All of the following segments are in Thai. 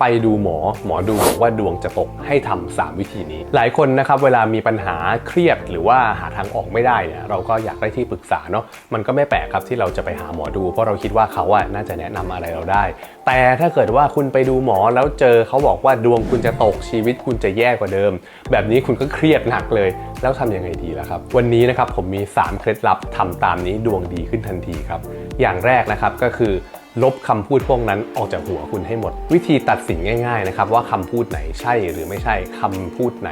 ไปดูหมอหมอดูบอกว่าดวงจะตกให้ทำสามวิธีนี้ หลายคนนะครับเวลามีปัญหาเครียดหรือว่าหาทางออกไม่ได้เนี่ยเราก็อยากได้ที่ปรึกษาเนาะมันก็ไม่แปลกครับที่เราจะไปหาหมอดู เพราะเราคิดว่าเขาอะน่าจะแนะนำอะไรเราได้ แต่ถ้าเกิดว่าคุณไปดูหมอแล้วเจอเขาบอกว่าดวงคุณจะตกชีวิตคุณจะแย่กว่าเดิม แบบนี้คุณก็เครียดหนักเลย แล้วทำยังไงดีล่ะครับ วันนี้นะครับผมมี 3 เคล็ดลับทำตามนี้ดวงดีขึ้นทันทีครับอย่างแรกนะครับก็คือ ลบคำพูดพวกนั้นออกจากหัวคุณให้หมด วิธีตัดสินง่ายๆนะครับว่าคำพูดไหนใช่หรือไม่ใช่คำพูดไหน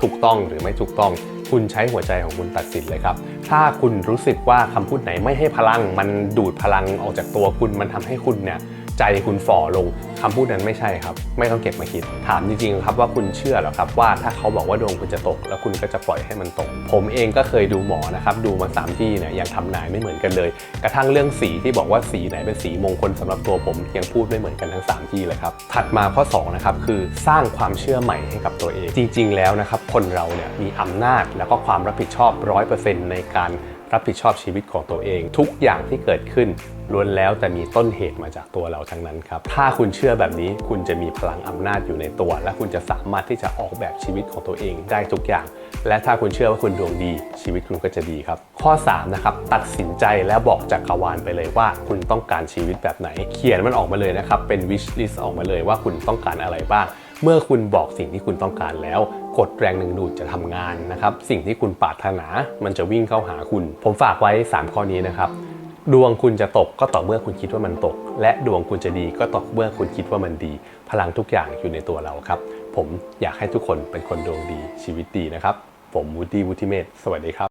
ถูกต้องหรือไม่ถูกต้องคุณใช้หัวใจของคุณตัดสินเลยครับ ถ้าคุณรู้สึกว่าคำพูดไหนไม่ให้พลัง มันดูดพลังออกจากตัวคุณ มันทำให้คุณเนี่ย ใจคุณฝ่อลงคำพูดนั้นไม่ใช่ครับ ไม่ต้องเก็บมาคิด ถามจริงๆครับว่าคุณเชื่อหรอครับว่าถ้าเขาบอกว่าดวงคุณจะตก แล้วคุณก็จะปล่อยให้มันตก ผมเองก็เคยดูหมอนะครับดูมาสามที่เนี่ยยังทำนายไม่เหมือนกันเลย กระทั่งเรื่องสีที่บอกว่าสีไหนเป็นสีมงคลสำหรับตัวผมยังพูดไม่เหมือนกันทั้ง 3 ที่เลยครับถัดมาข้อ2นะครับคือสร้างความเชื่อใหม่ให้กับตัวเอง จริง ๆ แล้วนะครับคนเราเนี่ยมีอำนาจแล้วก็ความรับผิดชอบ 100%ในการ รับผิดชอบชีวิตของตัวเอง ทุกอย่างที่เกิดขึ้นล้วนแล้วแต่มีต้นเหตุมาจากตัวเราทั้งนั้นครับ ถ้าคุณเชื่อแบบนี้คุณจะมีพลังอำนาจอยู่ในตัว และคุณจะสามารถที่จะออกแบบชีวิตของตัวเองได้ทุกอย่าง และถ้าคุณเชื่อว่าคุณดวงดี ชีวิตคุณก็จะดีครับ ข้อ3นะครับตัดสินใจและบอกจักรวาลไปเลยว่า คุณต้องการชีวิตแบบไหน เขียนมันออกมาเลยนะครับเป็น wish list ออกมาเลยว่าคุณต้องการอะไรบ้าง เมื่อคุณบอกสิ่งที่คุณต้องการแล้ว กดแรงดึงดูดจะทำงานนะครับ สิ่งที่คุณปรารถนามันจะวิ่งเข้าหาคุณ ผมฝากไว้ 3 ข้อนี้นะครับ ดวงคุณจะตกก็ต่อเมื่อคุณคิดว่ามันตก และดวงคุณจะดีก็ต่อเมื่อคุณคิดว่ามันดี พลังทุกอย่างอยู่ในตัวเราครับ ผมอยากให้ทุกคนเป็นคนดวงดีชีวิตดีนะครับ ผมวูดดี้วูดดี้เมธสวัสดีครับ